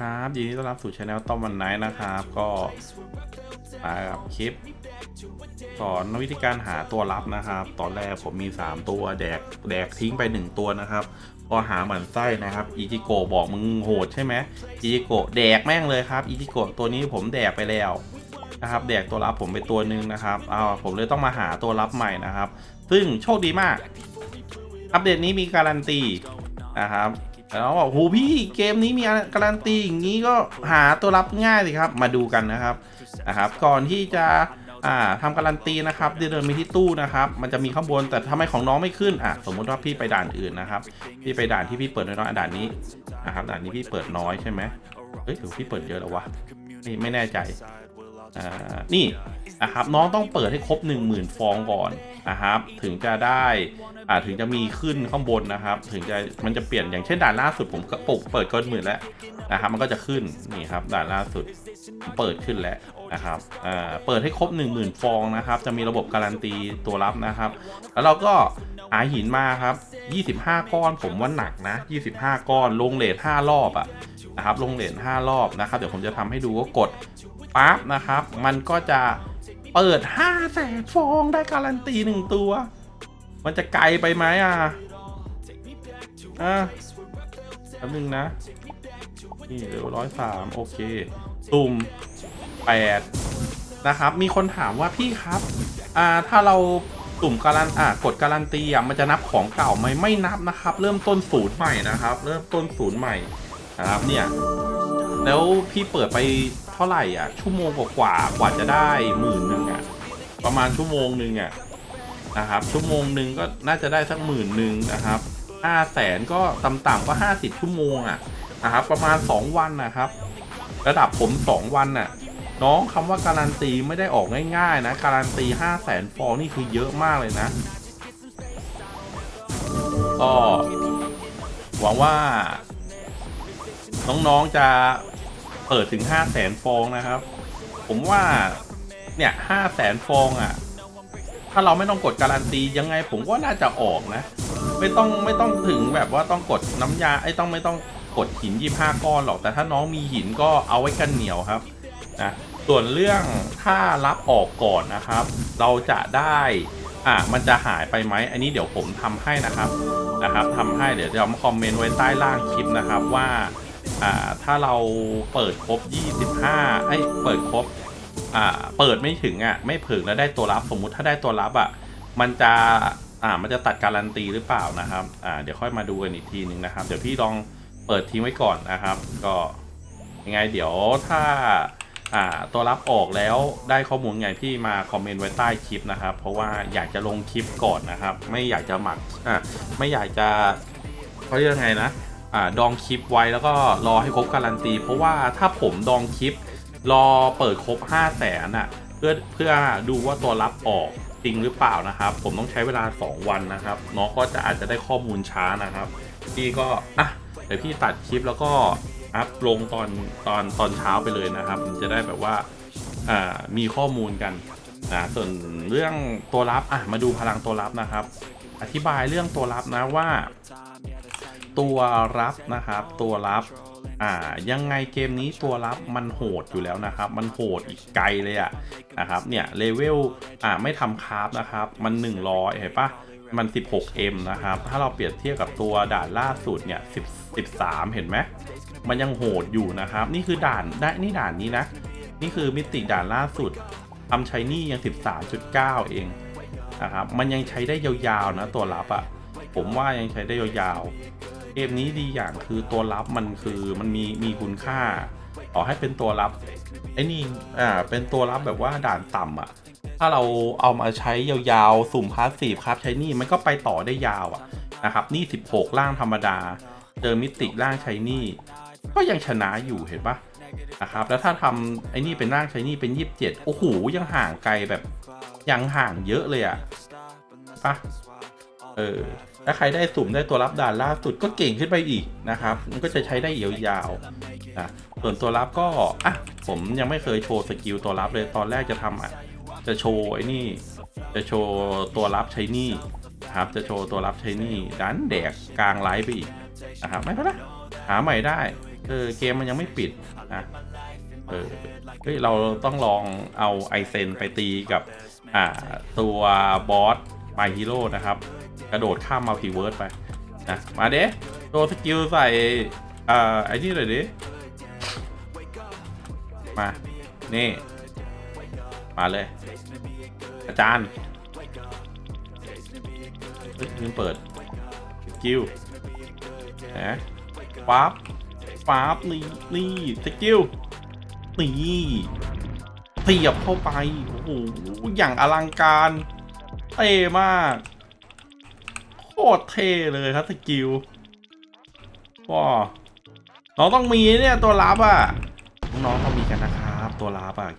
ครับยินดีต้อนรับสู่ช anel ต้อมวันไนท์นะครับ ก็มากับคลิปสอนวิธีการหาตัวรับนะครับ ตอนแรกผมมี 3 ตัวแดกแดกทิ้งไป 1 ตัวนะครับพอหาหมันไส้นะครับอีจิโกะบอกมึงโหดใช่ไหมอีจิโกะแดกแม่งเลยครับอีจิโกะตัวนี้ผมแดกไปแล้วนะครับแดกตัวรับผมไปตัวหนึ่งนะครับเอาผมเลยต้องมาหาตัวรับใหม่นะครับ ซึ่งโชคดีมาก อัปเดตนี้มีการันตีนะครับ แล้วบอกโหพี่เกมนี้มีการันตีอย่างนี้ก็หาตัวรับง่ายสิครับ มาดูกันนะครับนะครับ ก่อนที่จะอ่าทำการันตีนะครับเดินไปที่ตู้นะครับ มันจะมีข้างบนแต่ทำไมของน้องไม่ขึ้นอะสมมุติว่าพี่ไปด่านอื่นนะครับ พี่ไปด่านที่พี่เปิดน้อยด่านนี้นะครับด่านนี้พี่เปิดน้อยใช่ไหมเฮ้ยหรือพี่เปิดเยอะแล้ววะไม่ไม่แน่ใจ อ่านี่นะครับน้องต้องเปิดให้ครบ 1 0,000 ฟองก่อนนะครับ ถึงจะได้อ่าถึงจะมีขึ้นข้างบนนะครับ ถึงจะมันจะเปลี่ยนอย่างเช่นด่านล่าสุดผมก็ปุกเปิดเกินหมื่นแล้วนะครับ มันก็จะขึ้นนี่ครับด่านล่าสุดเปิดขึ้นแล้วนะครับอ่าเปิดให้ครบ 1 0,000 ฟองนะครับ จะมีระบบการันตีตัวรับนะครับ แล้วเราก็หาหินมาครับ 25 ก้อนผมว่าหนักนะ 25 ก้อนลงเลท5รอบอะนะครับลงเลท5รอบนะครับ เดี๋ยวผมจะทำให้ดูว่ากด ปั๊บนะครับ มันก็จะเปิด5แสนฟองได้การันตีหนึ่งตัว มันจะไกลไปไหมอะอะแป๊บนึงนะ นี่เหลือร้อยสามโอเคตุ่มแปดนะครับ มีคนถามว่าพี่ครับ อ่า ถ้าเราตุ่มการันอ่ากดการันตีอะมันจะนับของเก่าไหมไม่นับนะครับ เริ่มต้นศูนย์ใหม่นะครับ เริ่มต้นศูนย์ใหม่นะครับเนี่ย แล้วพี่เปิดไป ท่าไหร่อะ ชั่วโมงกว่าๆกว่าจะได้หมื่นหนึ่งอะ ประมาณชั่วโมงหนึ่งอะนะครับ ชั่วโมงหนึ่งก็น่าจะได้สักหมื่นหนึ่งนะครับห้าแสนก็ต่ำๆก็ห้าสิบชั่วโมงอะนะครับ ประมาณสองวันนะครับ ระดับผมสองวันน่ะ น้องคำว่าการันตีไม่ได้ออกง่าย ๆ นะ การันตีห้าแสนฟองนี่คือเยอะมากเลยนะก็หวังว่า น้องๆจะ เปิดถึงห้าแสนฟองนะครับ ผมว่าเนี่ยห้าแสนฟองอะ ถ้าเราไม่ต้องกดการันตียังไงผมก็น่าจะออกนะ ไม่ต้องไม่ต้องถึงแบบว่าต้องกดน้ำยาไอ้ต้องไม่ต้องกดหินยี่ห้าก้อนหรอกแต่ถ้าน้องมีหินก็เอาไว้กันเหนียวครับนะส่วนเรื่องถ้ารับออกก่อนนะครับ เราจะได้อะมันจะหายไปไหมอันนี้เดี๋ยวผมทำให้นะครับนะครับทำให้เดี๋ยวจะมาคอมเมนต์ไว้ใต้ล่างคลิปนะครับว่า อ่าถ้าเราเปิดครบ 25ไอ้ยเปิดครบอ่าเปิดไม่ถึงอะไม่ถึงแล้วได้ตัวรับสมมุติถ้าได้ตัวรับอะมันจะอ่ามันจะตัดการันตีหรือเปล่านะครับอ่าเดี๋ยวค่อยมาดูกันอีกทีนึงนะครับ เดี๋ยวพี่ลองเปิดทิ้งไว้ก่อนนะครับ ก็ยังไงเดี๋ยวถ้าอ่าตัวรับออกแล้วได้ข้อมูลไงพี่มาคอมเมนต์ไว้ใต้คลิปนะครับ เพราะว่าอยากจะลงคลิปก่อนนะครับ ไม่อยากจะหมักอ่าไม่อยากจะเขาเรียกยังไงนะ อ่าดองคลิปไว้แล้วก็รอให้ครบการันตี เพราะว่าถ้าผมดองคลิป รอเปิดครบ 5 0 0แสนอะเพื่อเพื่อดูว่าตัวรับออกจริงหรือเปล่านะครับ ผมต้องใช้เวลา 2 วันนะครับน้องก็จะอาจจะได้ข้อมูลช้านะครับ พี่ก็อะเดี๋ยวพี่ตัดคลิปแล้วก็อัพลงตอนตอนตอนเช้าไปเลยนะครับมันจะได้แบบว่าอ่ามีข้อมูลกันนะส่วนเรื่องตัวรับอะมาดูพลังตัวรับนะครับ อธิบายเรื่องตัวรับนะว่า ตัวรับนะครับตัวรับอ่ายังไงเกมนี้ตัวรับมันโหดอยู่แล้วนะครับ มันโหดอีกไกลเลยอะนะครับเนี่ยเลเวลอ่าไม่ทำคราฟนะครับ มัน 100เห็นปะมัน 16M นะครับ ถ้าเราเปรียบเทียบกับตัวด่านล่าสุดเนี่ย10 13 เห็นไหมมันยังโหดอยู่นะครับ นี่คือด่านได้นี่ด่านนี้นะ นี่คือมิติด่านล่าสุดทำใช้นี่ยัง 13.9 เองนะครับ มันยังใช้ได้ยาวๆนะตัวรับอะผมว่ายังใช้ได้ยาวๆ เกมนี้ดีอย่างคือตัวรับมันคือมันมีมีคุณค่าต่อให้เป็นตัวรับไอ้นี่อ่าเป็นตัวรับแบบว่าด่านต่ำอะ ถ้าเราเอามาใช้ยาวๆ สุ่มพาสซีฟครับใช้นี่มันก็ไปต่อได้ยาวอะนะครับนี่ 16 ล่างธรรมดาเจอมิติล่างใช้นี่ ก็ยังชนะอยู่เห็นปะนะครับแล้วถ้าทำไอ้นี่เป็นร่างใช้นี่เป็น 27 โอ้โห ยังห่างไกลแบบยังห่างเยอะเลยอะ่ะปะเออ ถ้าใครได้สุ่มได้ตัวรับด่านล่าสุดก็เก่งขึ้นไปอีกนะครับ มันก็จะใช้ได้ยาวๆนะส่วนตัวรับก็อะผมยังไม่เคยโชว์สกิลตัวรับเลยตอนแรกจะทำอะจะโชว์ไอ้นี่ จะโชว์ตัวรับใช้นี่นะครับจะโชว์ตัวรับใช้นี่ดันแดกกลางไลฟ์ไปอีกนะครับไม่เป็นไรหาใหม่ได้เออเกมมันยังไม่ปิดนะเออเฮ้ยเราต้องลองเอาไอเซนไปตีกับอ่าตัวบอส มาฮีโร่นะครับ กระโดดข้ามมาพีเวิร์ดไปนะมาเด้ตัวสกิลใส่อ่าไอ้นี่เลยดิมา นี่ มาเลย อาจารย์เฮ้ยลืมเปิดสกิลนะปั๊บปั๊บนี่นี่สกิลนี่เสียบเข้าไป โอ้โห อย่างอลังการ เท่มาก โคตรเท่เลยครับสกิลว้าเราต้องมีเนี่ยตัวลับอะน้องๆต้องมีกันนะครับ ตัวลับอะ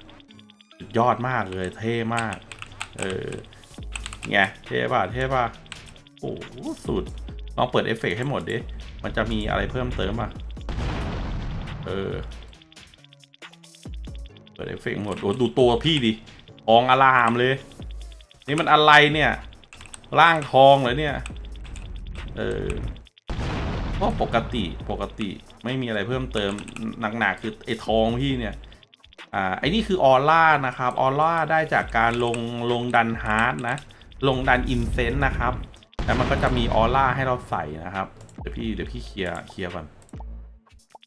ยอดมากเลยเท่มาก เออไงเท่ป่ะเท่ป่ะโอ้สุดลองเปิดเอฟเฟกให้หมดดิมันจะมีอะไรเพิ่มเติมอะเออเปิดเอฟเฟกหมดโอ้ดูตัวพี่ดิทองอลามเลย นี่มันอะไรเนี่ยร่างทองเหรอเนี่ย เออก็ปกติปกติไม่มีอะไรเพิ่มเติมหนักๆคือไอ้ทองพี่เนี่ย อ่าไอ้นี่คือออร่านะครับออร่าได้จากการลงลงดันฮาร์ดนะ ลงดันอินเซนต์นะครับแล้วมันก็จะมีออร่าให้เราใส่นะครับ เดี๋ยวพี่เดี๋ยวพี่เคลียร์เคลียร์ก่อน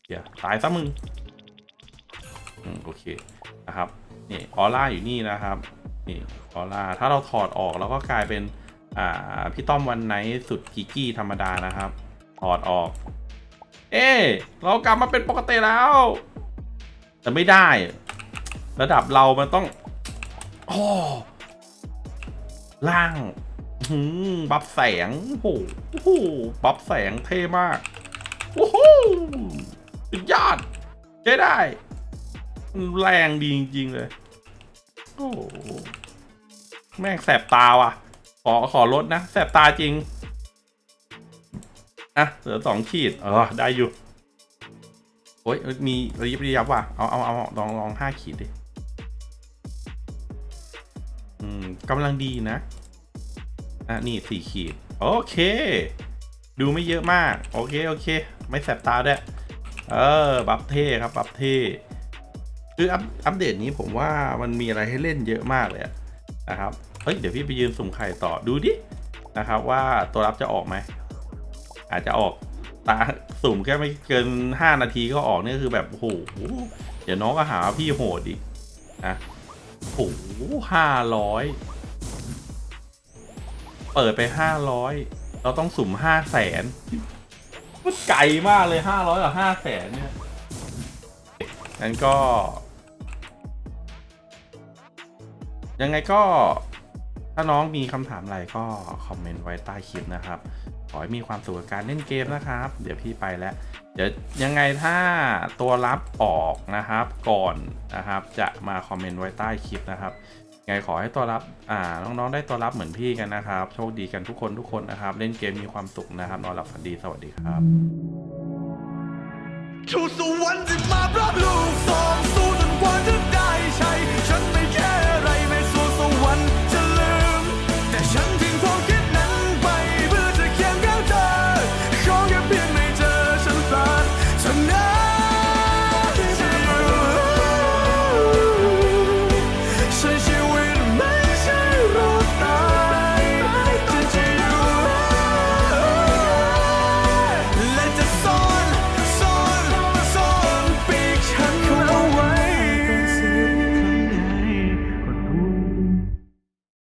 เคลียร์ตายซะมึง อืมโอเคนะครับนี่ออร่าอยู่นี่นะครับ นี่ออร่าถ้าเราถอดออกเราก็กลายเป็น อ่า พี่ต้อมวันไนสุดกิกกี้ธรรมดานะครับ ถอดออก เอ๊เรากลับมาเป็นปกติแล้ว แต่ไม่ได้ ระดับเรามันต้องโอ้ล่างหืมบัฟแสงโอ้โหบัฟแสงเท่มากโอ้โหสุดยอดใช้ได้ แรงดีจริง ๆ เลย โอ้แม่งแสบตาว่ะ ขอขอลดนะ แสบตาจริง อะ เหลือสองขีด เออ ได้อยู่ โอ้ย มีระยิบระยับว่ะ เอาเอาเอาลองลองห้าขีดดิ อืมกำลังดีนะ อะ นี่สี่ขีด โอเค ดูไม่เยอะมาก โอเค โอเค ไม่แสบตาด้วย เออ บัฟเท่ครับ บัฟเท่ คืออัปอัปเดตนี้ผมว่ามันมีอะไรให้เล่นเยอะมากเลยนะครับ เฮ้ย เดี๋ยวพี่ไปยืนสุ่มไข่ต่อดูดินะครับ ว่าตัวรับจะออกไหม อาจจะออกตาสุ่มแค่ไม่เกิน 5 นาทีก็ออกนี่คือแบบโอ้โหเดี๋ยวน้องก็หาว่าพี่โหดอีกนะโอ้โหห้าร้อยเปิดไปห้าร้อยเราต้องสุ่มห้าแสนมันไกลมากเลยห้าร้อยกับห้าแสนเนี่ยงั้นก็ ยังไงก็ถ้าน้องมีคำถามอะไรก็คอมเมนต์ไว้ใต้คลิปนะครับ ขอให้มีความสุขกับการเล่นเกมนะครับ เดี๋ยวพี่ไปแล้ว เดี๋ยวยังไงถ้าตัวรับออกนะครับก่อนนะครับ จะมาคอมเมนต์ไว้ใต้คลิปนะครับยังไงขอให้ตัวรับอ่าน้องๆได้ตัวรับเหมือนพี่กันนะครับ โชคดีกันทุกคนทุกคนนะครับ เล่นเกมมีความสุขนะครับนอนหลับฝันดีสวัสดีครับ Choose the ones in my blood